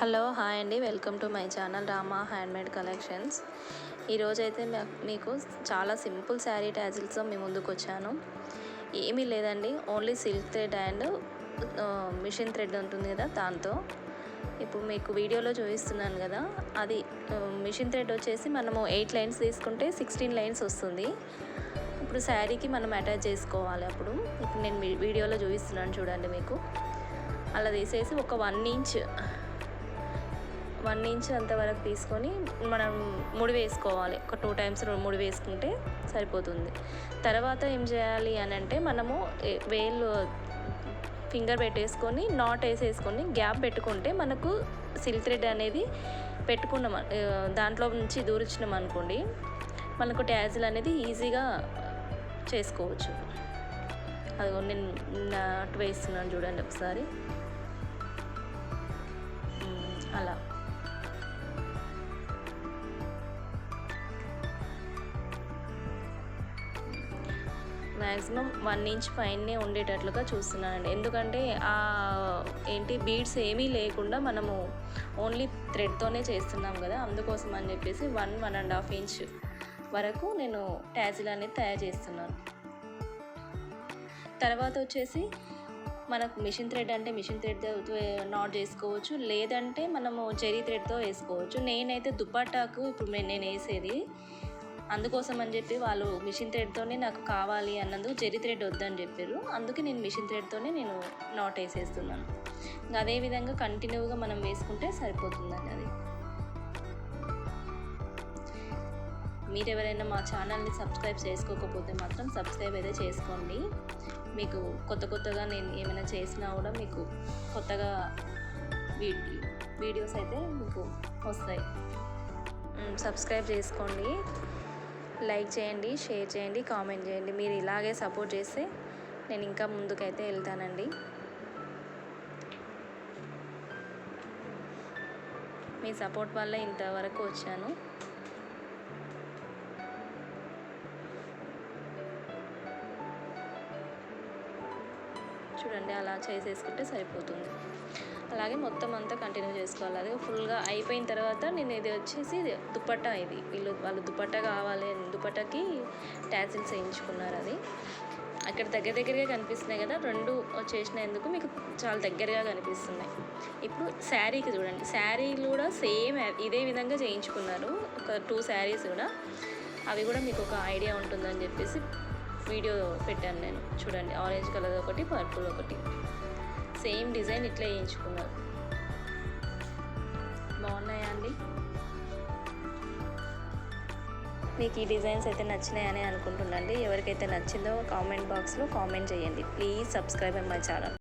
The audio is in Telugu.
హలో హాయ్ అండి. Welcome to my channel Rama handmade collections. ఈరోజైతే మీకు చాలా సింపుల్ శారీ ట్యాజిల్స్తో మీ ముందుకు వచ్చాను ఏమీ లేదండి. Only silk thread and machine thread ఉంటుంది కదా దాంతో. ఇప్పుడు మీకు వీడియోలో చూపిస్తున్నాను కదా. అది మిషన్ థ్రెడ్ వచ్చేసి మనము ఎయిట్ లైన్స్ తీసుకుంటే సిక్స్టీన్ లైన్స్ వస్తుంది. ఇప్పుడు శారీకి మనం అటాచ్ చేసుకోవాలి అప్పుడు. ఇప్పుడు నేను వీడియోలో చూపిస్తున్నాను చూడండి మీకు. అలా తీసేసి ఒక వన్ ఇంచ్ వన్ ఇంచ్ అంతవరకు తీసుకొని మనం ముడి వేసుకోవాలి. ఒక టూ టైమ్స్ ముడి వేసుకుంటే సరిపోతుంది. తర్వాత ఏం చేయాలి అని అంటే మనము వేలు ఫింగర్ పెట్టేసుకొని నాట్ వేసేసుకొని గ్యాప్ పెట్టుకుంటే మనకు సిల్క్ థ్రెడ్ అనేది పెట్టుకున్నాం దాంట్లో నుంచి దూరించినాం అనుకోండి మనకు ట్యాజిల్ అనేది ఈజీగా చేసుకోవచ్చు. అది నేను నాటు వేస్తున్నాను చూడండి ఒకసారి. అలా. మ్యాక్సిమం వన్ ఇంచ్ పైనే ఉండేటట్లుగా చూస్తున్నానండి. ఎందుకంటే ఆ ఏంటి బీడ్స్ ఏమీ లేకుండా మనము ఓన్లీ థ్రెడ్తోనే చేస్తున్నాం కదా అందుకోసం అని చెప్పేసి one one and half inch వరకు నేను ట్యాజిల్ అనేది తయారు చేస్తున్నాను. తర్వాత వచ్చేసి మనకు మిషన్ థ్రెడ్ అంటే మిషన్ థ్రెడ్ నాట్ చేసుకోవచ్చు లేదంటే మనము చెరీ థ్రెడ్తో వేసుకోవచ్చు. నేనైతే దుపాటాకు ఇప్పుడు నేను వేసేది అందుకోసం అని చెప్పి వాళ్ళు మిషన్ థ్రెడ్తోనే నాకు కావాలి అన్నందుకు జెరీ థ్రెడ్ వద్దని చెప్పారు. అందుకే నేను మిషన్ థ్రెడ్తోనే నేను నాట్ వేసేస్తున్నాను. ఇంకా అదేవిధంగా కంటిన్యూగా మనం వేసుకుంటే సరిపోతుందండి అది. మీరు ఎవరైనా మా ఛానల్ని సబ్స్క్రైబ్ చేసుకోకపోతే మాత్రం సబ్స్క్రైబ్ అయితే చేసుకోండి. మీకు కొత్త కొత్తగా నేను ఏమైనా చేసినా కూడా మీకు కొత్తగా వీడియోస్ అయితే మీకు వస్తాయి. సబ్స్క్రైబ్ చేసుకోండి. లైక్ చేయండి షేర్ చేయండి కామెంట్ చేయండి. మీరు ఇలాగే సపోర్ట్ చేస్తే నేను ఇంకా ముందుకైతే వెళ్తానండి. మీ సపోర్ట్ వల్ల ఇంతవరకు వచ్చాను. చూడండి అలా చేసేసుకుంటే సరిపోతుంది. అలాగే మొత్తం అంతా కంటిన్యూ చేసుకోవాలి. అది ఫుల్గా అయిపోయిన తర్వాత నేను ఇది వచ్చేసి దుపట్టా ఇది. వీళ్ళు వాళ్ళు దుపట్టా కావాలి దుపట్టాకి ట్యాసిల్స్ వేయించుకున్నారు అది. అక్కడ దగ్గర దగ్గరగా కనిపిస్తున్నాయి కదా రెండు చేసినందుకు మీకు చాలా దగ్గరగా కనిపిస్తున్నాయి. ఇప్పుడు శారీకి చూడండి శారీలు కూడా సేమ్ ఇదే విధంగా చేయించుకున్నారు. ఒక టూ శారీస్ కూడా. అవి కూడా మీకు ఒక ఐడియా ఉంటుందని చెప్పేసి వీడియో పెట్టాను నేను. చూడండి ఆరెంజ్ కలర్ ఒకటి పర్పుల్ ఒకటి. సేమ్ డిజైన్ ఇట్లా వేయించుకున్నారు బాగున్నాయా అండి? మీకు ఈ డిజైన్స్ అయితే నచ్చినాయని అనుకుంటున్నాండి. ఎవరికైతే నచ్చిందో కామెంట్ బాక్స్లో కామెంట్ చేయండి. Please subscribe my channel.